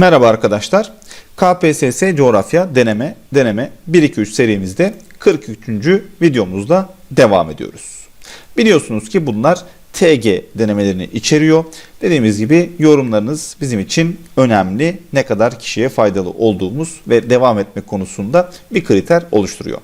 Merhaba arkadaşlar. KPSS Coğrafya Deneme Deneme 1-2-3 serimizde 43. videomuzda devam ediyoruz. Biliyorsunuz ki bunlar TG denemelerini içeriyor. Dediğimiz gibi yorumlarınız bizim için önemli. Ne kadar kişiye faydalı olduğumuz ve devam etmek konusunda bir kriter oluşturuyor.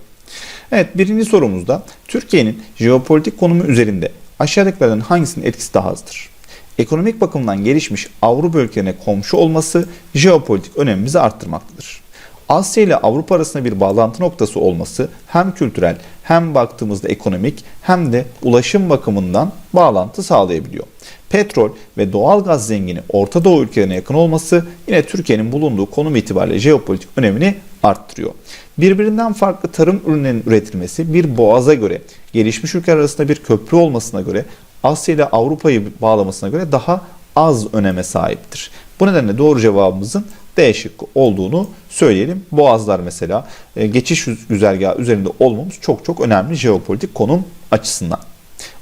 Evet birinci sorumuzda Türkiye'nin jeopolitik konumu üzerinde aşağıdakilerden hangisinin etkisi daha azdır? Ekonomik bakımdan gelişmiş Avrupa ülkelerine komşu olması jeopolitik önemimizi arttırmaktadır. Asya ile Avrupa arasında bir bağlantı noktası olması hem kültürel hem baktığımızda ekonomik hem de ulaşım bakımından bağlantı sağlayabiliyor. Petrol ve doğal gaz zengini Orta Doğu ülkelerine yakın olması yine Türkiye'nin bulunduğu konum itibariyle jeopolitik önemini arttırıyor. Birbirinden farklı tarım ürünlerinin üretilmesi bir boğaza göre, gelişmiş ülkeler arasında bir köprü olmasına göre, Asya ile Avrupa'yı bağlamasına göre daha az öneme sahiptir. Bu nedenle doğru cevabımızın D şıkkı olduğunu söyleyelim. Boğazlar mesela e, geçiş güzergahı üzerinde olmamız çok çok önemli jeopolitik konum açısından.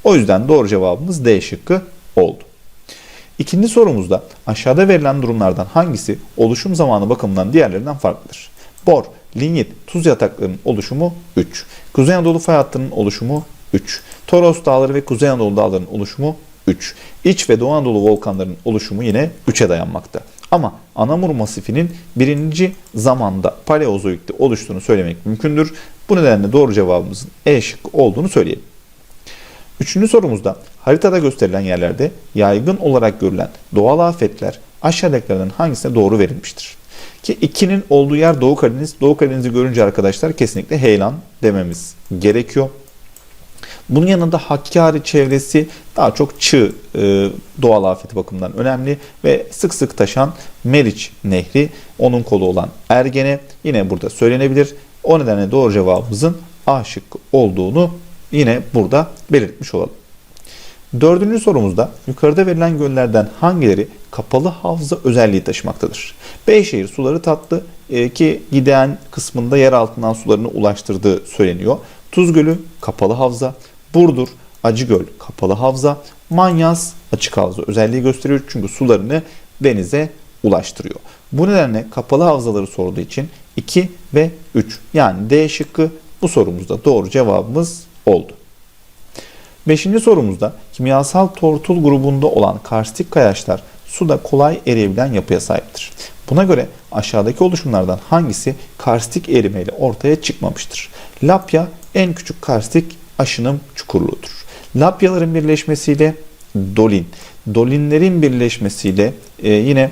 O yüzden doğru cevabımız D şıkkı oldu. İkinci sorumuzda aşağıda verilen durumlardan hangisi oluşum zamanı bakımından diğerlerinden farklıdır? Bor, linyit, tuz yataklarının oluşumu 3. Kuzey Anadolu fay hattının oluşumu 3. Toros Dağları ve Kuzey Anadolu Dağları'nın oluşumu 3. İç ve Doğu Anadolu volkanlarının oluşumu yine 3'e dayanmakta. Ama Anamur masifinin birinci zamanda Paleozoik'te oluştuğunu söylemek mümkündür. Bu nedenle doğru cevabımızın E şıkkı olduğunu söyleyelim. Üçüncü sorumuzda haritada gösterilen yerlerde yaygın olarak görülen doğal afetler aşağıdakilerden hangisine doğru verilmiştir? Ki 2'nin olduğu yer Doğu Karadeniz. Doğu Karadeniz'i görünce arkadaşlar kesinlikle heyelan dememiz gerekiyor. Bunun yanında Hakkari çevresi daha çok çığ e, doğal afeti bakımından önemli ve sık sık taşan Meriç Nehri, onun kolu olan Ergene yine burada söylenebilir. O nedenle doğru cevabımızın A şıkkı olduğunu yine burada belirtmiş olalım. Dördüncü sorumuzda yukarıda verilen göllerden hangileri kapalı havza özelliği taşımaktadır? Beyşehir suları tatlı e, ki giden kısmında yer altından sularını ulaştırdığı söyleniyor. Tuz Gölü kapalı havza, Burdur Acıgöl kapalı havza, Manyas açık havza özelliği gösteriyor çünkü sularını denize ulaştırıyor. Bu nedenle kapalı havzaları sorduğu için 2 ve 3 yani D şıkkı bu sorumuzda doğru cevabımız oldu. Beşinci sorumuzda kimyasal tortul grubunda olan karstik kayaçlar suda kolay eriyebilen yapıya sahiptir. Buna göre aşağıdaki oluşumlardan hangisi karstik erimeyle ortaya çıkmamıştır? Lapya en küçük karstik aşınım çukurluğudur. Lapyaların birleşmesiyle dolin, dolinlerin birleşmesiyle e, yine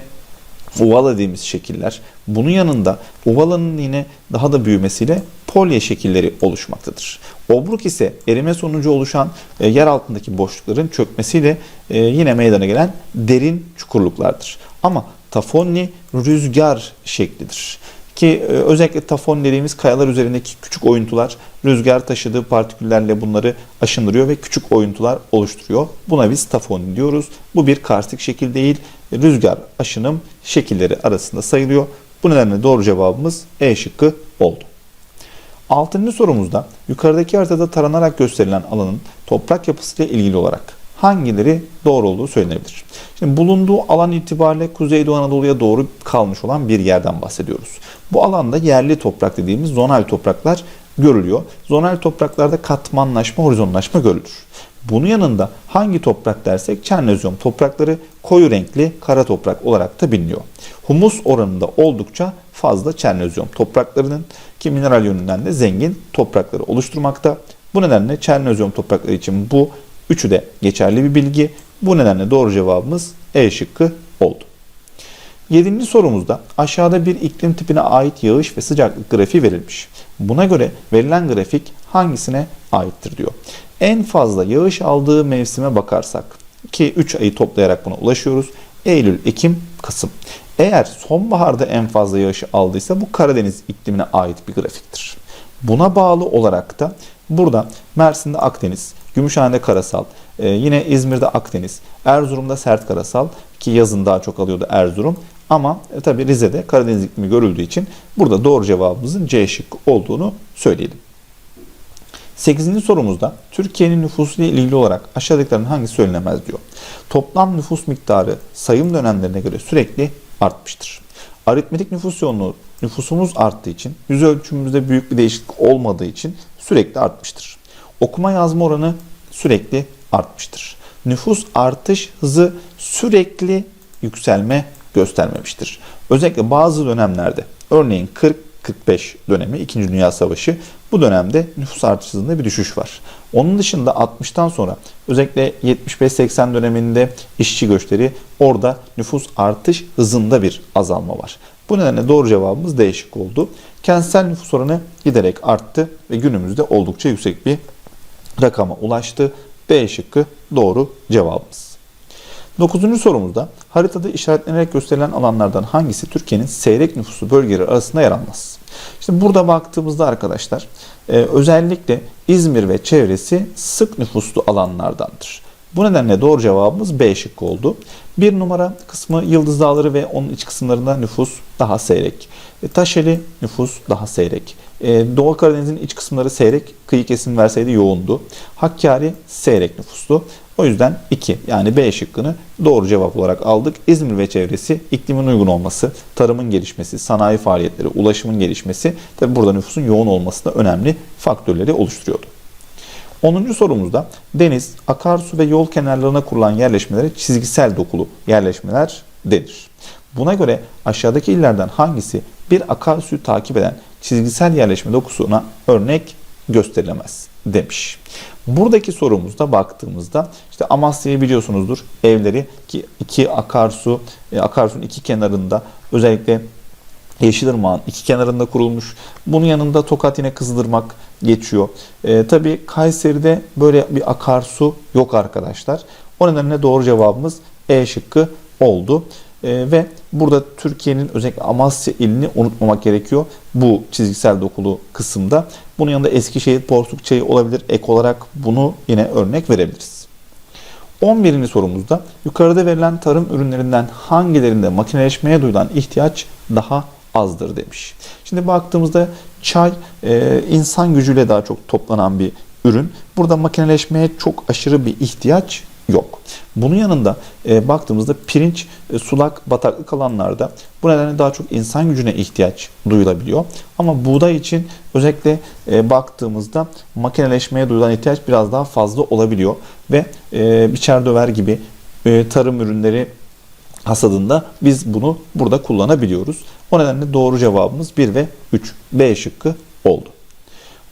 oval dediğimiz şekiller. Bunun yanında ovalanın yine daha da büyümesiyle polye şekilleri oluşmaktadır. Obruk ise erime sonucu oluşan e, yer altındaki boşlukların çökmesiyle e, yine meydana gelen derin çukurluklardır. Ama tafonni rüzgar şeklidir. Ki e, özellikle tafon dediğimiz kayalar üzerindeki küçük oyuntular rüzgar taşıdığı partiküllerle bunları aşındırıyor ve küçük oyuntular oluşturuyor. Buna biz tafon diyoruz. Bu bir karstik şekil değil, rüzgar aşınım şekilleri arasında sayılıyor. Bu nedenle doğru cevabımız E şıkkı oldu. Altıncı sorumuzda yukarıdaki haritada taranarak gösterilen alanın toprak yapısıyla ilgili olarak hangileri doğru olduğu söylenebilir. Şimdi bulunduğu alan itibariyle Kuzeydoğu Anadolu'ya doğru kalmış olan bir yerden bahsediyoruz. Bu alanda yerli toprak dediğimiz zonal topraklar görülüyor. Zonal topraklarda katmanlaşma, horizonlaşma görülür. Bunun yanında hangi toprak dersek Çernozyum toprakları koyu renkli kara toprak olarak da biliniyor. Humus oranında oldukça fazla Çernozyum topraklarının ki mineral yönünden de zengin toprakları oluşturmakta. Bu nedenle Çernozyum toprakları için bu üçü de geçerli bir bilgi. Bu nedenle doğru cevabımız E şıkkı oldu. Yedinci sorumuzda aşağıda bir iklim tipine ait yağış ve sıcaklık grafiği verilmiş. Buna göre verilen grafik hangisine aittir diyor. En fazla yağış aldığı mevsime bakarsak ki 3 ayı toplayarak buna ulaşıyoruz. Eylül, Ekim, Kasım. Eğer sonbaharda en fazla yağış aldıysa bu Karadeniz iklimine ait bir grafiktir. Buna bağlı olarak da burada Mersin'de Akdeniz, Gümüşhane'de karasal, e, yine İzmir'de Akdeniz, Erzurum'da sert karasal ki yazın daha çok alıyordu Erzurum. Ama e, tabi Rize'de Karadeniz iklimi görüldüğü için burada doğru cevabımızın C şıkkı olduğunu söyleyelim. 8. sorumuzda Türkiye'nin nüfusu ile ilgili olarak aşağıdakilerin hangisi söylenemez diyor. Toplam nüfus miktarı sayım dönemlerine göre sürekli artmıştır. Aritmetik nüfus yoğunluğu nüfusumuz arttığı için, yüz ölçümümüzde büyük bir değişiklik olmadığı için sürekli artmıştır. Okuma yazma oranı sürekli artmıştır. Nüfus artış hızı sürekli yükselme göstermemiştir. Özellikle bazı dönemlerde, örneğin 40-45 dönemi, 2. Dünya Savaşı, bu dönemde nüfus artış hızında bir düşüş var. Onun dışında 60'tan sonra özellikle 75-80 döneminde işçi göçleri orada nüfus artış hızında bir azalma var. Bu nedenle doğru cevabımız D şıkkı oldu. Kentsel nüfus oranı giderek arttı ve günümüzde oldukça yüksek bir rakama ulaştı. B şıkkı doğru cevabımız. Dokuzuncu sorumuzda haritada işaretlenerek gösterilen alanlardan hangisi Türkiye'nin seyrek nüfuslu bölgeleri arasında yer almaz? Şimdi burada baktığımızda arkadaşlar e, özellikle İzmir ve çevresi sık nüfuslu alanlardandır. Bu nedenle doğru cevabımız B şıkkı oldu. Bir numara kısmı Yıldız Dağları ve onun iç kısımlarında nüfus daha seyrek. E, Taşeli nüfus daha seyrek. E, Doğu Karadeniz'in iç kısımları seyrek, kıyı kesim verseydi yoğundu. Hakkari seyrek nüfuslu. O yüzden 2 yani B şıkkını doğru cevap olarak aldık. İzmir ve çevresi iklimin uygun olması, tarımın gelişmesi, sanayi faaliyetleri, ulaşımın gelişmesi tabi burada nüfusun yoğun olması da önemli faktörleri oluşturuyordu. 10. sorumuzda deniz, akarsu ve yol kenarlarına kurulan yerleşmelere çizgisel dokulu yerleşmeler denir. Buna göre aşağıdaki illerden hangisi bir akarsuyu takip eden çizgisel yerleşme dokusuna örnek gösterilemez demiş. Buradaki sorumuzda baktığımızda işte Amasya'yı biliyorsunuzdur. Evleri ki iki akarsu, e, akarsunun iki kenarında özellikle Yeşilırmağın iki kenarında kurulmuş. Bunun yanında Tokat yine Kızılırmak geçiyor. E, Tabi Kayseri'de böyle bir akarsu yok arkadaşlar. O nedenle doğru cevabımız E şıkkı oldu. E, ve burada Türkiye'nin özellikle Amasya ilini unutmamak gerekiyor bu çizgisel dokulu kısımda. Bunun yanında Eskişehir, Porsuk Çayı olabilir. Ek olarak bunu yine örnek verebiliriz. 11. sorumuzda yukarıda verilen tarım ürünlerinden hangilerinde makineleşmeye duyulan ihtiyaç daha azdır demiş. Şimdi baktığımızda çay e, insan gücüyle daha çok toplanan bir ürün. Burada makineleşmeye çok aşırı bir ihtiyaç. Bunun yanında e, baktığımızda pirinç, e, sulak, bataklık alanlarda bu nedenle daha çok insan gücüne ihtiyaç duyulabiliyor. Ama buğday için özellikle e, baktığımızda makineleşmeye duyulan ihtiyaç biraz daha fazla olabiliyor. Ve e, biçer döver gibi e, tarım ürünleri hasadında biz bunu burada kullanabiliyoruz. O nedenle doğru cevabımız 1 ve 3 B şıkkı oldu.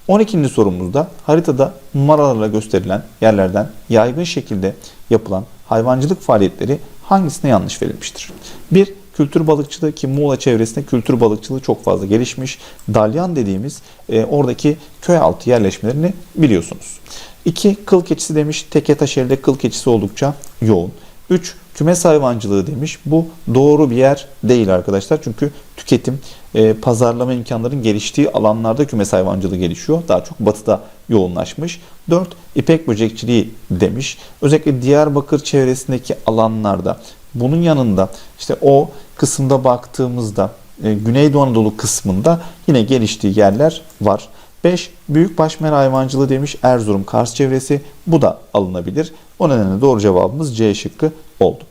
12. sorumuzda haritada numaralarla gösterilen yerlerden yaygın şekilde yapılan hayvancılık faaliyetleri hangisine yanlış verilmiştir? 1. Kültür balıkçılığı ki Muğla çevresinde kültür balıkçılığı çok fazla gelişmiş. Dalyan dediğimiz e, oradaki köy altı yerleşmelerini biliyorsunuz. 2. Kıl keçisi demiş. Teke taşerde kıl keçisi oldukça yoğun. 3. Kümes hayvancılığı demiş. Bu doğru bir yer değil arkadaşlar. Çünkü tüketim, e, pazarlama imkanlarının geliştiği alanlarda kümes hayvancılığı gelişiyor. Daha çok batıda yoğunlaşmış. 4. İpek böcekçiliği demiş. Özellikle Diyarbakır çevresindeki alanlarda bunun yanında işte o kısımda baktığımızda e, Güneydoğu Anadolu kısmında yine geliştiği yerler var. 5. Büyükbaş mera hayvancılığı demiş Erzurum Kars çevresi. Bu da alınabilir. O nedenle doğru cevabımız C şıkkı oldu.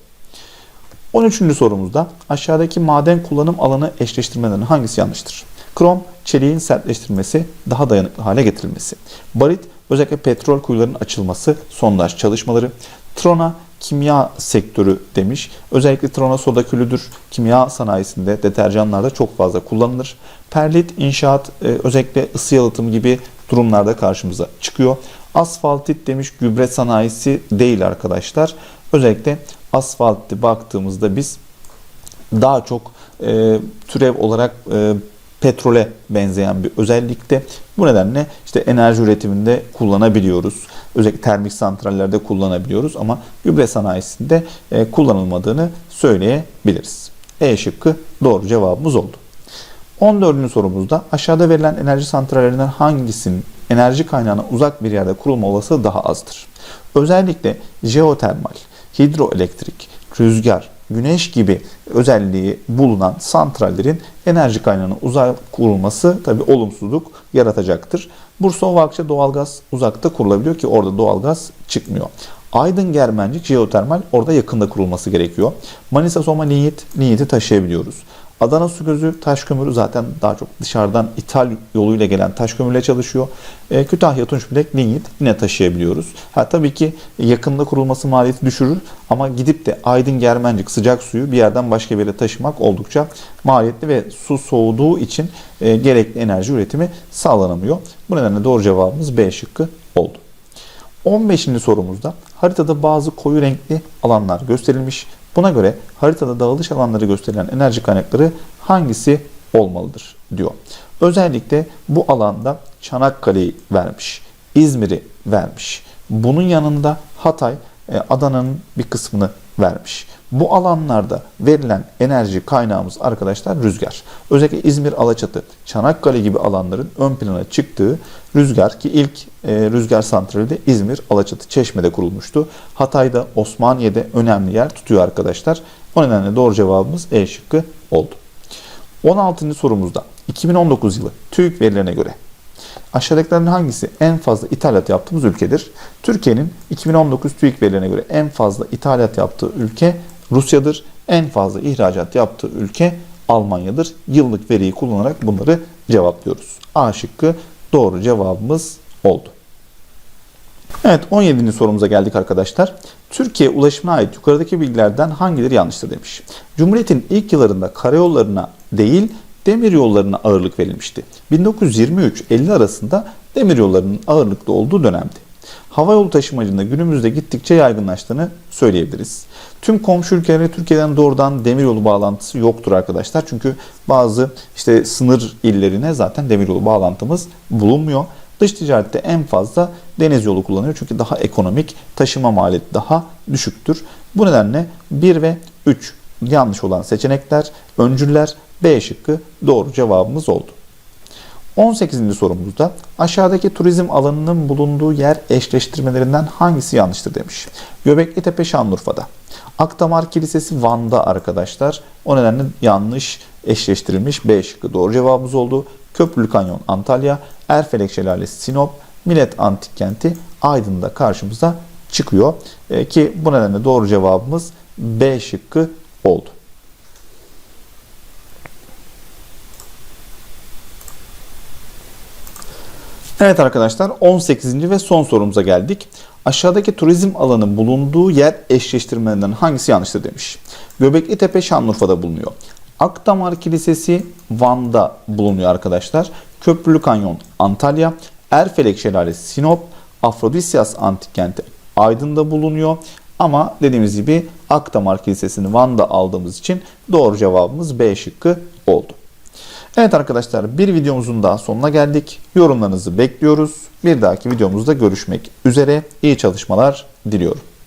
13. sorumuzda aşağıdaki maden kullanım alanı eşleştirmelerin hangisi yanlıştır? Krom, çeliğin sertleştirilmesi, daha dayanıklı hale getirilmesi. Barit, özellikle petrol kuyularının açılması, sondaj çalışmaları. Trona, kimya sektörü demiş. Özellikle trona soda külüdür. Kimya sanayisinde, deterjanlarda çok fazla kullanılır. Perlit, inşaat, e, özellikle ısı yalıtım gibi durumlarda karşımıza çıkıyor. Asfaltit demiş gübre sanayisi değil arkadaşlar. Özellikle asfaltte baktığımızda biz daha çok e, türev olarak e, petrole benzeyen bir özellikte. Bu nedenle işte enerji üretiminde kullanabiliyoruz. Özellikle termik santrallerde kullanabiliyoruz ama gübre sanayisinde e, kullanılmadığını söyleyebiliriz. E şıkkı doğru cevabımız oldu. 14. sorumuzda aşağıda verilen enerji santrallerinden hangisinin enerji kaynağına uzak bir yerde kurulma olasılığı daha azdır? Özellikle jeotermal, hidroelektrik, rüzgar, güneş gibi özelliği bulunan santrallerin enerji kaynağına uzak kurulması tabi olumsuzluk yaratacaktır. Bursa Ovakça doğalgaz uzakta kurulabiliyor ki orada doğalgaz çıkmıyor. Aydın Germencik jeotermal orada yakında kurulması gerekiyor. Manisa Soma Linyit, Linyit'i taşıyabiliyoruz. Adana su gözü taş kömürü zaten daha çok dışarıdan ithal yoluyla gelen taş kömürle çalışıyor. E, Kütahya Tunç Bilek lignit yine taşıyabiliyoruz. Ha tabii ki yakında kurulması maliyeti düşürür ama gidip de Aydın Germencik sıcak suyu bir yerden başka bir yere taşımak oldukça maliyetli ve su soğuduğu için e, gerekli enerji üretimi sağlanamıyor. Bu nedenle doğru cevabımız B şıkkı oldu. 15. sorumuzda haritada bazı koyu renkli alanlar gösterilmiş. Buna göre haritada dağılış alanları gösterilen enerji kaynakları hangisi olmalıdır diyor. Özellikle bu alanda Çanakkale'yi vermiş, İzmir'i vermiş. Bunun yanında Hatay, e, Adana'nın bir kısmını vermiş. Bu alanlarda verilen enerji kaynağımız arkadaşlar rüzgar. Özellikle İzmir, Alaçatı, Çanakkale gibi alanların ön plana çıktığı rüzgar ki ilk e, rüzgar santrali de İzmir, Alaçatı, Çeşme'de kurulmuştu. Hatay'da, Osmaniye'de önemli yer tutuyor arkadaşlar. O nedenle doğru cevabımız E şıkkı oldu. 16. sorumuzda 2019 yılı TÜİK verilerine göre aşağıdakilerin hangisi en fazla ithalat yaptığımız ülkedir? Türkiye'nin 2019 TÜİK verilerine göre en fazla ithalat yaptığı ülke Rusya'dır. En fazla ihracat yaptığı ülke Almanya'dır. Yıllık veriyi kullanarak bunları cevaplıyoruz. A şıkkı doğru cevabımız oldu. Evet 17. sorumuza geldik arkadaşlar. Türkiye ulaşımına ait yukarıdaki bilgilerden hangileri yanlıştır demiş. Cumhuriyet'in ilk yıllarında karayollarına değil demir yollarına ağırlık verilmişti. 1923-50 arasında demir yollarının ağırlıklı olduğu dönemdi. Havayolu taşımacında günümüzde gittikçe yaygınlaştığını söyleyebiliriz. Tüm komşu ülkelere Türkiye'den doğrudan demiryolu bağlantısı yoktur arkadaşlar. Çünkü bazı işte sınır illerine zaten demiryolu bağlantımız bulunmuyor. Dış ticarette en fazla deniz yolu kullanıyor. Çünkü daha ekonomik, taşıma maliyeti daha düşüktür. Bu nedenle 1 ve 3 yanlış olan seçenekler, öncüller B şıkkı doğru cevabımız oldu. 18. sorumuzda aşağıdaki turizm alanının bulunduğu yer eşleştirmelerinden hangisi yanlıştır demiş. Göbekli Tepe Şanlıurfa'da. Akdamar Kilisesi Van'da arkadaşlar. O nedenle yanlış eşleştirilmiş B şıkkı doğru cevabımız oldu. Köprülü Kanyon Antalya, Erfelek Şelalesi Sinop, Millet Antik Kenti Aydın'da karşımıza çıkıyor. E, ki bu nedenle doğru cevabımız B şıkkı oldu. Evet arkadaşlar 18. ve son sorumuza geldik. Aşağıdaki turizm alanı bulunduğu yer eşleştirmelerinden hangisi yanlıştır demiş. Göbekli Tepe Şanlıurfa'da bulunuyor. Akdamar Kilisesi Van'da bulunuyor arkadaşlar. Köprülü Kanyon Antalya, Erfelek Şelalesi Sinop, Afrodisyas Antik Kenti Aydın'da bulunuyor. Ama dediğimiz gibi Akdamar Kilisesi'ni Van'da aldığımız için doğru cevabımız B şıkkı oldu. Evet arkadaşlar bir videomuzun daha sonuna geldik. Yorumlarınızı bekliyoruz. Bir dahaki videomuzda görüşmek üzere. İyi çalışmalar diliyorum.